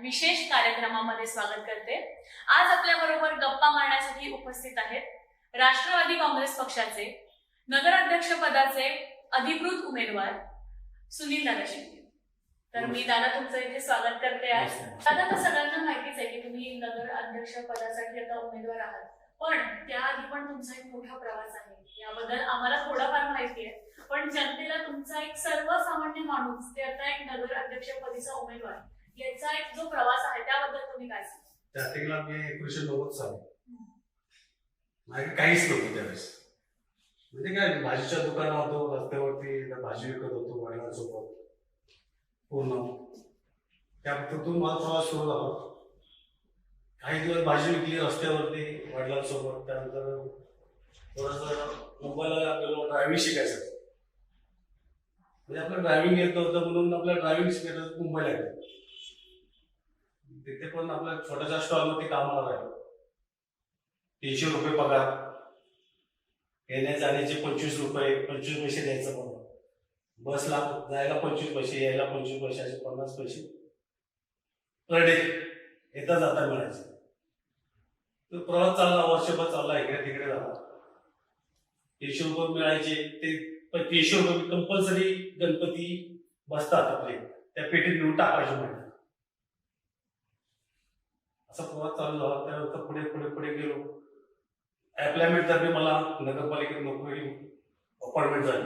विशेष कार्यक्रमामध्ये स्वागत करते. आज आपल्या बरोबर गप्पा मारण्यासाठी उपस्थित आहेत राष्ट्रवादी काँग्रेस पक्षाचे नगराध्यक्ष पदाचे अधिकृत उमेदवार सुनील दादा शिंदे. तर मी दादा तुमचं इथे स्वागत करते आज. दादा तर सगळ्यांना माहितीच आहे की तुम्ही नगर अध्यक्ष पदासाठी आता उमेदवार आहात. पण त्याआधी पण तुमचा एक मोठा प्रवास आहे. याबद्दल आम्हाला थोडाफार माहिती आहे. पण जनतेला तुमचा एक सर्वसामान्य माणूस ते आता एक नगर अध्यक्षपदीचा उमेदवार याचा एक जो प्रवास आहे त्याबद्दल तुम्ही काय सांगाल? स्टार्टिंगला मी एकोणीसशे नव्वद साली. माझ्याकडे काहीच नव्हतं त्यावेळेस. म्हणजे काय भाजीच्या दुकानात होतो रस्त्यावरती त्या भाजी विकत होतो वडिलांसोबत. पूर्ण. त्या तिथून माझा प्रवास सुरू झाला. काही दिवस भाजी विकली रस्त्यावरती वडिलांसोबत. त्यानंतर थोडंसं मुंबईला आपल्याला ड्रायव्हिंग शिकायचं. म्हणजे आपलं ड्रायव्हिंग येत नव्हतं म्हणून आपल्याला ड्रायव्हिंग शिकायचं मुंबईला येतं तिथे पण आपल्या छोट्याशा स्टॉलमध्ये कामावर आहे. तीनशे रुपये पगार. येण्या जाण्याचे पंचवीस रुपये पंचवीस पैसे द्यायचं पण बसला जायला पंचवीस पैसे यायला पंचवीस पैसे असे पन्नास पैसे. पर डे येता जाता मिळायचे तो प्रवास चालला वर्षभर चालला इकडे तिकडे झाला. तीनशे रुपये मिळायचे ते तीनशे रुपये कंपल्सरी गणपती बसतात आपले. त्या पेटीत घेऊन टाकायचे म्हणजे प्रवास चालू झाला त्यानंतर पुढे पुढे पुढे गेलो. अप्लायमेंट मला नगरपालिकेत नोकरी अपॉइंटमेंट झाली.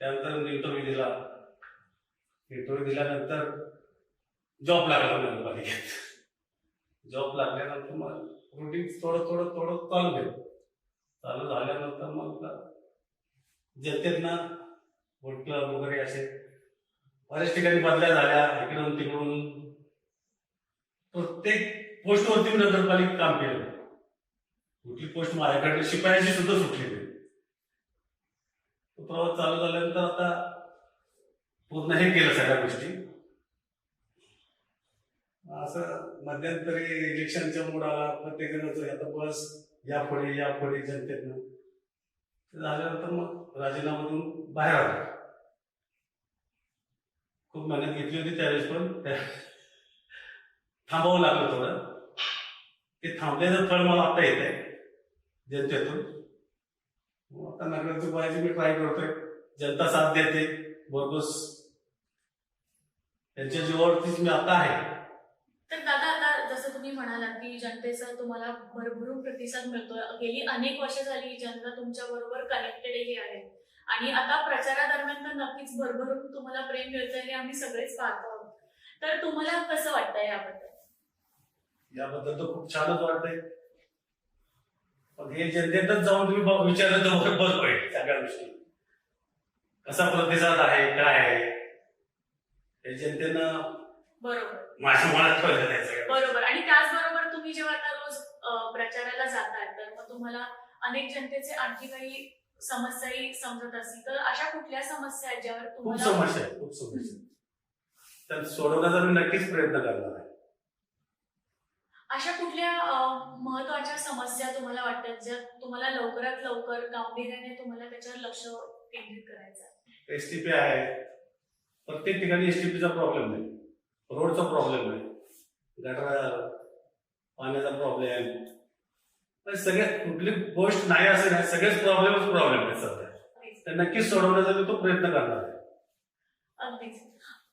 त्यानंतर इंटरव्ह्यू दिला. इंटरव्ह्यू दिल्यानंतर जॉब लागला नगरपालिकेत. जॉब लागल्यानंतर मग रुटीन थोडं थोडं थोडं चालू गेलं चालू झाल्यानंतर मग जनतेत ना वोट क्लब वगैरे असे. बऱ्याच ठिकाणी बदल्या झाल्या इकडून तिकडून. प्रत्येक पोस्टवरती मी नगरपालिकेत काम केलं. कुठली पोस्ट माझ्याकडे शिपायाची सुद्धा सुटली तो प्रवास चालू झाल्यानंतर आता पूर्ण हे केलं सगळ्या गोष्टी. असं मध्यंतरी इलेक्शनच्या मूड आला प्रत्येकानं आता बस या पुढे या पुढे जनतेतनं झाल्यानंतर मग राजीनामा देऊन बाहेर आलो. खूप मेहनत घेतली होती त्यावेळेस पण. त्या थांबावं लागलं थोडं. ते थांबल्याचं फळ मला आता येत आहे. जनतेतून हो, आता नगराचं व्हायचं मी ट्राय करतोय. जनता साथ देते. बरोबर त्यांच्या जीवावरतीच मी आता आहे. तर दादा आता जसं तुम्ही म्हणालात की जनतेचा तुम्हाला भरभरून प्रतिसाद मिळतोय. गेली अनेक वर्ष झाली जनता तुमच्या बरोबर कनेक्टेडही आहे. आणि आता प्रचारादरम्यान तर नक्कीच भरभरून तुम्हाला प्रेम मिळतंय हे आम्ही सगळेच पाहतो. आहोत तर तुम्हाला कसं वाटतंय याबद्दल? याबद्दल तर खूप छानच वाटतंय. पण हे जनतेतच जाऊन तुम्ही विचारलं तर बरं बरं पडेल सगळ्या गोष्टी. कसा प्रतिसाद आहे काय आहे? हे जनतेनं बरोबर. माझ्या मनात. बरोबर. आणि त्याचबरोबर तुम्ही जेव्हा आता रोज अं, प्रचाराला जाताय तर मग तुम्हाला अनेक जनतेचे आणखी काही समस्याही समजत असतील. तर अशा कुठल्या समस्या आहेत ज्यावर खूप तुम्हाला समस्या आहे खूप समस्या आहे. तर सोडवण्याचा मी नक्कीच प्रयत्न करणार आहे. अशा कुठल्या महत्त्वाच्या समस्या तुम्हाला वाटतात ज्या तुम्हाला लवकरात लवकर गांभीर्याने तुम्हाला त्याच्यावर लक्ष केंद्रित करायचं? एसटीपी आहे. प्रत्येक ठिकाणी एसटीपीचा प्रॉब्लेम आहे रोडचा प्रॉब्लेम आहे गटर पाण्याचा प्रॉब्लेम सगळ्यात कुठली गोष्ट नाही असं नाही सगळेच प्रॉब्लेमच प्रॉब्लेम आहेत सध्या. तर नक्कीच सोडवण्याचा मी तो प्रयत्न करणार आहे. अगदीच.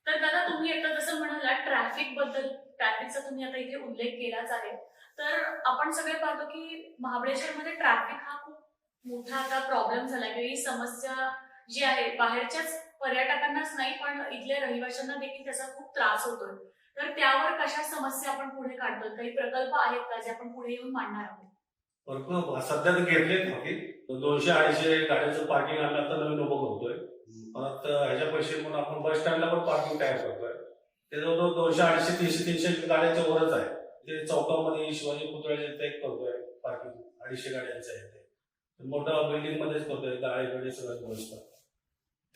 तर दादा तुम्ही आता जसं म्हणाला ट्रॅफिकबद्दल ट्रॅफिकचा तुम्ही आता इथे उल्लेख केलाच आहे. तर आपण सगळे पाहतो की महाबळेश्वरमध्ये ट्रॅफिक हा खूप मोठा आता प्रॉब्लेम झाला किंवा ही समस्या जी आहे बाहेरच्याच पर्यटकांनाच नाही पण इथल्या रहिवाशांना देखील त्याचा खूप त्रास होतोय. तर त्यावर कशा समस्या आपण पुढे काढतोय? काही प्रकल्प आहेत का जे आपण पुढे येऊन मांडणार आहोत? भरपूर सध्या तर घेतलेत बाकी दोनशे अडीचशे गाड्यांचं पार्किंग आम्ही आता नवीन उभं करतोय. परत ह्याच्या पैसे म्हणून आपण बस स्टँडला पण पार्किंग तयार करतोय. ते जवळजवळ दोनशे अडीचशे तीनशे तीनशे गाड्यांच्या वरच आहे. ते चौकामध्ये शिवाजी पुतळ्याच्या ते एक करतोय पार्किंग अडीचशे गाड्यांचं आहे ते. मोठ्या बिल्डिंग मध्येच करतोय गाडी गाडी सगळ्यात व्यवस्था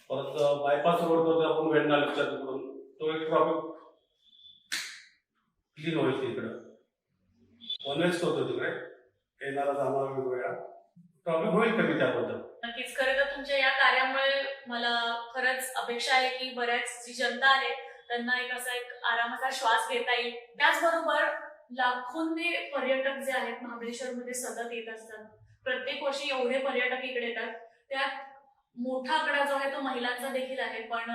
परत बायपास रोड करतोय आपण वेंडालीच्या तिकडून. तो एक ट्रॉफिक क्लीन होईल तिकडं. ऑनवेज करतो तिकडे. येणारा जाणारा वेगवेगळ्या ट्रॉफिक होईल कमी त्याबद्दल. नक्कीच. खरं तर तुमच्या या कार्यामुळे मला खरंच अपेक्षा आहे की बऱ्याच जी जनता आहे त्यांना एक असा एक आरामाचा श्वास घेता येईल. त्याचबरोबर लाखोंनी पर्यटक जे आहेत महाबळेश्वर मध्ये सतत येत असतात. प्रत्येक वर्षी एवढे पर्यटक इकडे येतात. त्यात मोठा आकडा जो आहे तो महिलांचा देखील आहे. पण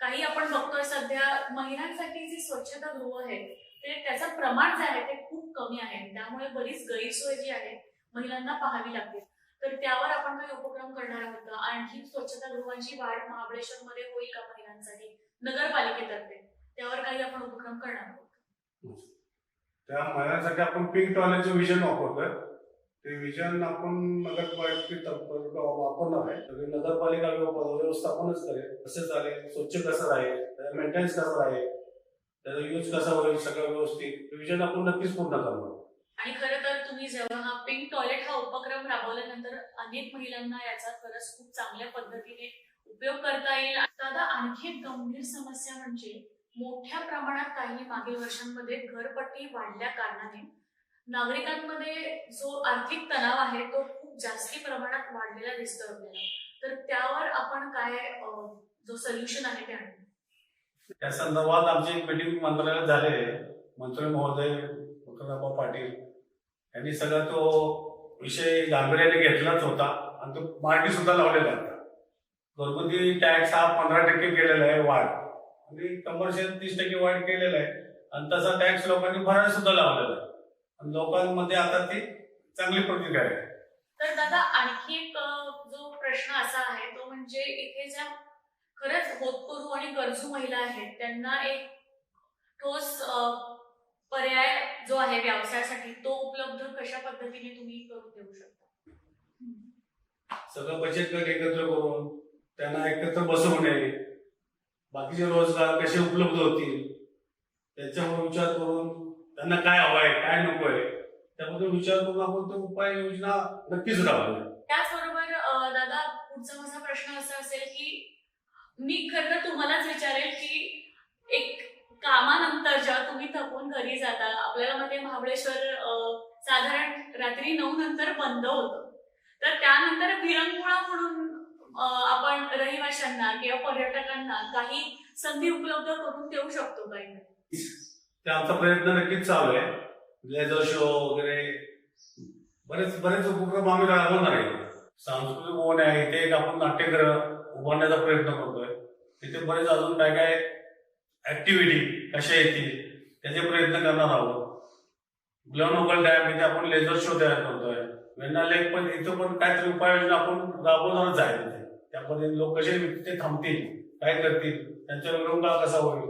काही आपण बघतोय सध्या महिलांसाठी जी स्वच्छता गृह आहे ते त्याचं प्रमाण जे आहे ते खूप कमी आहे. त्यामुळे बरीच गैरसोय जी आहे महिलांना पाहावी लागते. तर त्यावर आपण काही उपक्रम करणार आहोत आणखी स्वच्छता गृहांची वाढ महाबळेश्वर मध्ये होईल का महिलांसाठी? नगरपालिकेतर्फे. त्यावर काही आपण उपक्रम करणार आहोत. त्या महिलांसाठी आपण पिंक टॉयलेटचं विजन वापरतोय. ते विजन आपण नगरपालिकेत वापरणार आहे. तर नगरपालिका व्यव- व्यवस्थापनच करेल. कसं चालेल स्वच्छ कसं राहील? त्याचा मेंटेनन्स कसं राहील? त्याचा यूज कसा होईल? सगळं व्यवस्थित. विजन आपण नक्कीच पूर्ण करणार आणि खरं तर तुम्ही जेव्हा हा पिंक टॉयलेट हा उपक्रम राबवल्यानंतर अनेक महिलांना याचा खरंच खूप चांगल्या पद्धतीने उपयोग करता येईल. दादा आणखी एक गंभीर समस्या म्हणजे मोठ्या प्रमाणात काही मागील वर्षांमध्ये घरपट्टी वाढल्या कारणाने नागरिकांमध्ये जो आर्थिक तणाव आहे तो खूप जास्ती प्रमाणात वाढलेला दिसतो आपल्याला. तर त्यावर आपण काय जो सोल्युशन आहे ते आणू? त्या संदर्भात आमची एक मीटिंग मंत्रालयात झाले. मंत्री महोदय मकरबाबा पाटील यांनी सगळा तो विषय गांभीर्याने घेतलाच होता आणि तो मार्गी सुद्धा लावलेला आहे. घरगुती टॅक्स हा पंधरा टक्के केलेला आहे वाढ. आणि कमर्शियल तीस टक्के वाढ केलेला आहे. आणि तसा टॅक्स लोकांनी भरायला सुद्धा लावलेला आहे. आणि लोकांमध्ये आता ती चांगली प्रतिक्रिया आहे. तर दादा आणखी एक जो प्रश्न असा आहे तो म्हणजे इथे ज्या खरंच होतकरू आणि गरजू महिला आहेत त्यांना एक ठोस पर्याय जो आहे व्यवसायासाठी तो उपलब्ध कशा पद्धतीने तुम्ही करून देऊ शकता? सगळं बचत गट एकत्र करून त्यांना एकत्र बसवणे बाकीचे रोजगार कसे उपलब्ध होतील त्याच्यावर विचार करून त्यांना काय हवं आहे काय नको आहे त्याबद्दल विचार करून आपण तो उपाययोजना नक्कीच राबवूया. त्याचबरोबर दादा पुढचा माझा प्रश्न असा असेल की मी खरं तर तुम्हालाच विचारेल की एक कामानंतर जेव्हा तुम्ही थकून घरी जाता आपल्याला मध्ये महाबळेश्वर साधारण रात्री नऊ नंतर बंद होतं. तर त्यानंतर विरंगुळा म्हणून आपण रहिवाशांना किंवा पर्यटकांना काही संधी उपलब्ध करून देऊ शकतो काही ते आमचा प्रयत्न नक्कीच चालू आहे. लेझर शो वगैरे बरेच बरेच उपक्रम आम्ही राबवणार आहे सांस्कृतिक भवन आहे इथे एक आपण नाट्यगृह उभारण्याचा प्रयत्न करतोय. तिथे बरेच अजून काय काय ऍक्टिव्हिटी कशा येतील त्याचे प्रयत्न करणार आहोत. ब्लॉनोकल डॅम इथे आपण लेझर शो तयार करतोय. वेण्णा लेक पण इथं पण काहीतरी उपाययोजना आपण राबवणारच आहे. तिथे लोक कसे ते थांबतील काय करतील त्यांचा विरंगुळा कसा होईल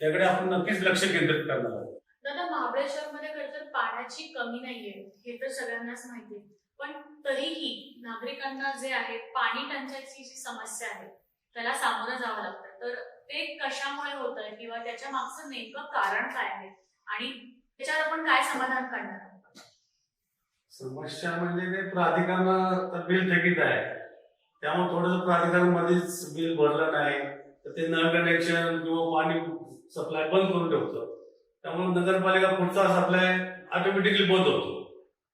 त्याकडे आपण नक्कीच लक्ष केंद्रित करणार आहोत. दादा महाबळेश्वरमध्ये खर तर पाण्याची कमी नाहीये हे तर सगळ्यांनाच माहिती आहे. पण तरीही नागरिकांना जे आहे पाणी टंचाईची जी समस्या आहे त्याला सामोरं जावं लागतं. तर ते कशामुळे होत आहे किंवा त्याच्या मागचं नेमकं कारण काय आहे आणि त्याच्यावर आपण काय समाधान काढणार आहोत? समस्या म्हणजे ते प्राधिकरणाचं बिल थकीत आहे. त्यामुळे थोडंसं प्राधिकरण मध्येच बिल भरलं नाही तर ते नळ कनेक्शन किंवा पाणी सप्लाय बंद करून ठेवतं. त्यामुळे नगरपालिका पुढचा सप्लाय ऑटोमॅटिकली बंद होतो.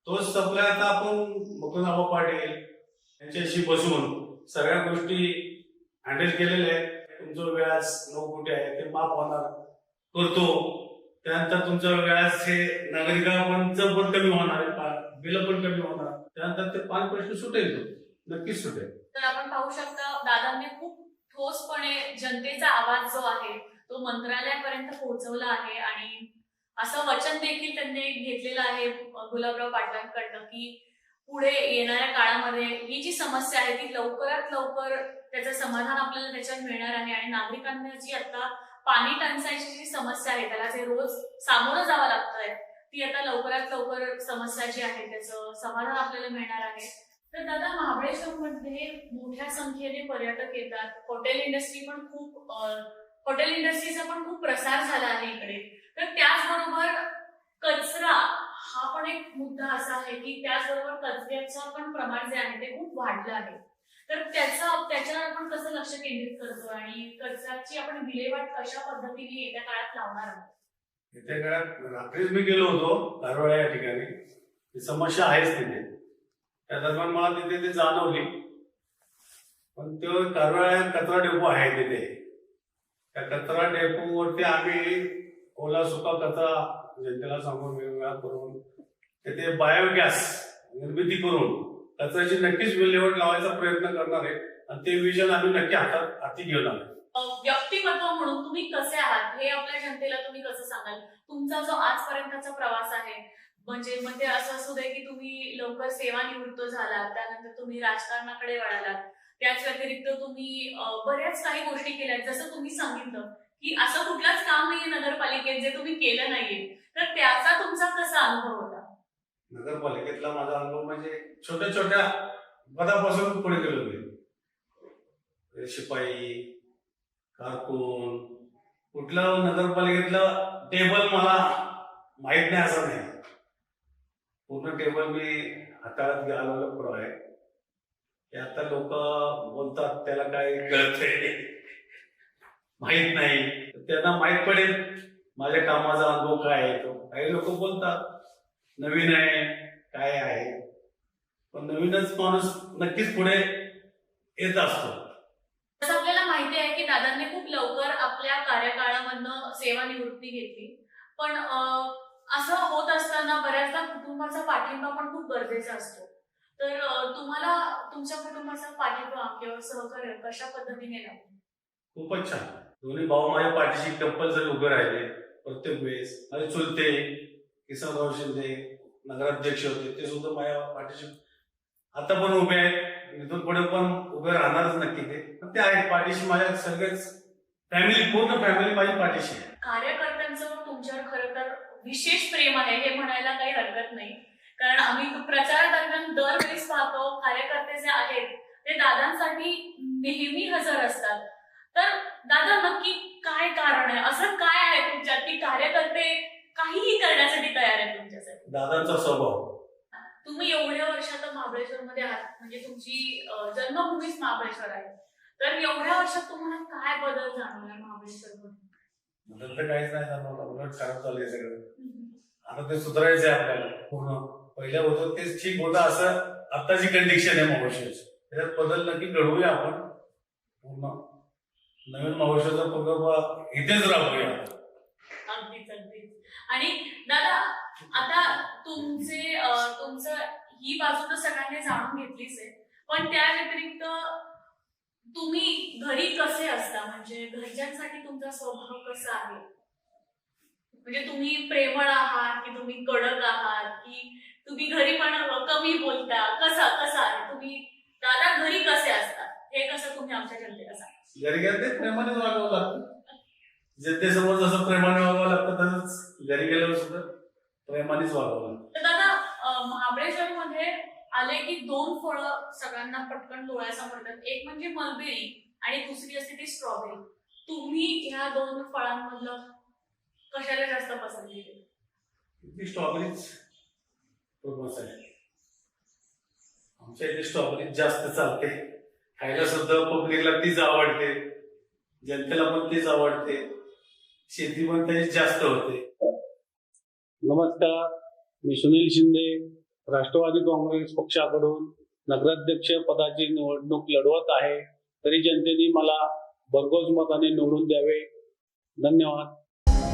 तोच सप्लाय आता आपण मुकुंदराव पाटील यांच्याशी बसून सगळ्या गोष्टी हँडल केलेल्या आहेत. तुमचं व्याज नऊ कोटी आहे ते माफ होणार. करतो. त्यानंतर तुमचं व्याज हे नागरिकांचं पण कमी होणार आहे. बिल कमी होणार त्यानंतर ते पाच प्रश्न सुटेल तो. नक्कीच सुटेल. तर आपण पाहू शकता दादांनी खूप ठोसपणे जनतेचा आवाज जो आहे तो मंत्रालयापर्यंत पोहोचवला आहे आणि असं वचन देखील त्यांनी घेतलेलं आहे गुलाबराव पाटलांकडनं की पुढे येणाऱ्या काळामध्ये ही जी समस्या आहे ती लवकरात लवकर त्याचं समाधान आपल्याला त्याच्यात मिळणार आहे आणि नागरिकांना जी आता पाणी टंचाईची जी समस्या आहे त्याला जे रोज सामोरं जावं लागतंय ती आता लवकरात लवकर समस्या जी आहे त्याचं समाधान आपल्याला मिळणार आहे. तर दादा महाबळेश्वरमध्ये मोठ्या संख्येने पर्यटक येतात. हॉटेल इंडस्ट्री पण खूप हॉटेल इंडस्ट्रीचा पण खूप प्रसार झाला आहे इकडे. तर त्याचबरोबर कचरा हा पण एक मुद्दा असा आहे की त्याचबरोबर कचऱ्याचं पण प्रमाण जे आहे ते खूप वाढलं आहे. तर त्याचं त्याच्यावर आपण कसं लक्ष केंद्रित करतो आणि कचऱ्याची आपण विल्हेवाट कशा पद्धतीने येत्या काळात लावणार आहोत? तिथे काय रात्रीच मी गेलो होतो कारवाळा या ठिकाणी. ती समस्या आहेच तिथे. त्या दरम्यान मला तिथे ते जाणवली. पण तो कारवाळा कचरा डेपो आहे तिथे. त्या कचरा डेपोवरती आम्ही ओला सुका कचरा जनतेला सांगून वेगवेगळा करून तिथे बायोगॅस निर्मिती करून कचऱ्याची नक्कीच विल्हेवाट लावायचा प्रयत्न करणार आहे. आणि ते विजन आम्ही नक्की हातात हाती घेऊन आलो. म्हणून तुम्ही कसे आहात? हे आपल्या जनतेला तुम्ही कसं सांगाल? तुमचा जो आजपर्यंतचा प्रवास आहे म्हणजे म्हणजे असं असू दे की तुम्ही लवकर सेवानिवृत्त झालात त्यानंतर तुम्ही राजकारणाकडे वळालात. त्याच व्यतिरिक्त तुम्ही बऱ्याच काही गोष्टी केल्या जसं तुम्ही सांगितलं की असं कुठलाच काम नाहीये नगरपालिकेत जे तुम्ही केलं नाहीये. तर त्याचा तुमचा कसा अनुभव होता? नगरपालिकेतला माझा अनुभव म्हणजे छोट्या छोट्या पदापासून पुढे गेलो मी. शिपाई कारकून कुठलं नगरपालिकेतलं टेबल मला माहीत नाही असं नाही. पूर्ण टेबल मी हाताळत गेलेलो पुढं आहे. ते आता लोक बोलतात त्याला काय कळतंय? माहीत नाही. त्यांना माहीत पडेल माझ्या कामाचा अनुभव काय आहे तो. काही लोक बोलतात नवीन आहे काय आहे? पण नवीनच माणूस नक्कीच पुढे येत असतो. आपल्याला माहिती आहे दादांनी खूप लवकर आपल्या कार्यकाळामधनं सेवानिवृत्ती घेतली. पण असं होत असताना बऱ्याचदा कुटुंबाचा पाठिंबा पण खूप गरजेचा असतो. तर तुम्हाला तुमच्या कुटुंबाचा पाठिंबा किंवा सहकार्य कशा पद्धतीने खूपच छान. दोन्ही भाऊ माझ्या पाठीशी कंपल्सरी उभे राहिले. प्रत्येक वेळेस. माझे चुलते किसनराव शिंदे नगराध्यक्ष होते ते सुद्धा माझ्या पाठीशी आता पण उभे आहेत. इथून पुढे पण उभे राहणारच नक्की ते. पण ते आहेत पाठीशी माझ्या सगळेच फॅमिली पूर्ण फॅमिली माझी पाठीशी आहे. कार्यकर्त्यांचं तुमच्यावर खरं तर विशेष प्रेम आहे हे म्हणायला काही हरकत नाही. कारण आम्ही प्रचार दरम्यान दरवेळेस पाहतो कार्यकर्ते जे आहेत ते दादांसाठी नेहमी हजर असतात. तर दादा नक्की काय कारण आहे? असं काय आहे तुमच्यात की कार्यकर्ते काहीही करण्यासाठी तयार आहेत तुमच्यासाठी? दादांचा स्वभाव. तुम्ही एवढ्या वर्षात महाबळेश्वर मध्ये आहात. म्हणजे तुमची जन्मभूमीच महाबळेश्वर आहे. तर एवढ्या वर्षात तुम्हाला काय बदल जाणवला महाबळेश्वर मध्ये बदल तर काहीच नाही जाणवला. उलट खराब चाललंय सगळं. आता ते सुधारायचं आहे आपल्याला पूर्ण. पहिल्या होतं तेच ठीक होतं असं आत्ताची कंडिशन आहे महाबळेश्वरची. त्याच्यात बदल नक्की घडवूया आपण. पूर्ण. नवीन महाबळेश्वरचा प्रोग्राम इथेच राबवूया. अगदीच अगदीच. आणि दादा आता तुमचे तुमचं ही बाजू तर सगळ्यांनी जाणून घेतलीच आहे. पण त्या व्यतिरिक्त तुम्ही घरी कसे असता? म्हणजे घरच्यांसाठी तुमचा स्वभाव कसा आहे? म्हणजे तुम्ही प्रेमळ आहात की तुम्ही कडक आहात की तुम्ही घरी पण कमी बोलता? कसा कसा आहे? तुम्ही दादा घरी कसे असतात हे कसं तुम्ही आमच्या जनतेला सांगा. घरी गेले प्रेमाने वागावं लागतं. जनतेसमोर जसं प्रेमाने वागावं लागतं तसंच घरी गेल्यावर सुद्धा. प्रेमानेच वागावं लागतं तर दादा महाबळेश्वर मध्ये आले की दोन फळं सगळ्यांना पटकन डोळ्यासमोर येतात. एक म्हणजे मलबेरी आणि दुसरी असते ती स्ट्रॉबेरी तुम्ही ह्या दोन फळांमधलं कशाला जास्त पसंती केली? ती स्ट्रॉबेरीच फेमस आहे. आमच्या इथे स्ट्रॉबेरी जास्त चालते. खायला सुद्धा पब्लिकला तीच आवडते. जनतेला पण तीच आवडते. शेती पण त्याची जास्त होते. नमस्कार. मी सुनील शिंदे राष्ट्रवादी काँग्रेस पक्षाकडून नगराध्यक्ष पदाची निवडणूक लढवत आहे. तरी जनतेने मला भरघोस मताने निवडून द्यावे. धन्यवाद.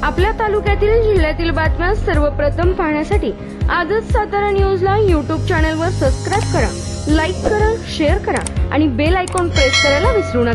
आपल्या तालुक्यातील जिल्ह्यातील बातम्या सर्वप्रथम पाहण्यासाठी आजच सातारा न्यूजला यूट्यूब चॅनलवर सबस्क्राईब करा लाईक करा शेअर करा आणि बेल आयकॉन प्रेस करायला विसरू नका.